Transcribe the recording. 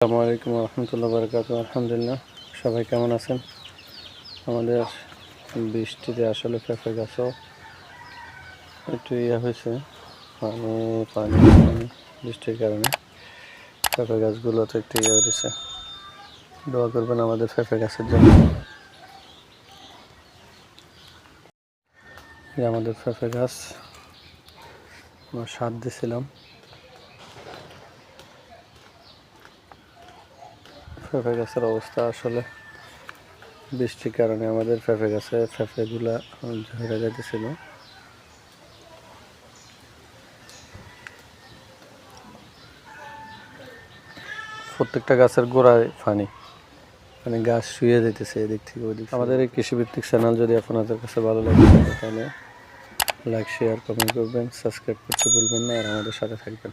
আসসালামু আলাইকুম রহমতুল্লাহ আলহামদুলিল্লাহ, সবাই কেমন আছেন? আমাদের বৃষ্টিতে আসলে পেঁপে গাছও একটু ইয়ে হয়েছে, পানি পানি বৃষ্টির কারণে পেঁপে গাছগুলোতে একটু ইয়ে হয়েছে দোয়া করবেন আমাদের পেঁপে গাছের জন্য। আমাদের পেঁপে গাছ, আমরা সার দিয়েছিলাম পেঁপে গাছের অবস্থা আসলে বৃষ্টির কারণে আমাদের পেঁপে গাছে পেঁপেগুলা ঝরে যেতেছিল প্রত্যেকটা গাছের গোড়ায় পানি মানে গাছ শুয়ে যেতেছে এদিক থেকে ওদিক আমাদের এই কৃষিভিত্তিক চ্যানেল যদি আপনাদের কাছে ভালো লাগে তাহলে লাইক শেয়ার কমেন্ট করবেন সাবস্ক্রাইব করতে ভুলবেন না, আর আমাদের সাথে থাকবেন।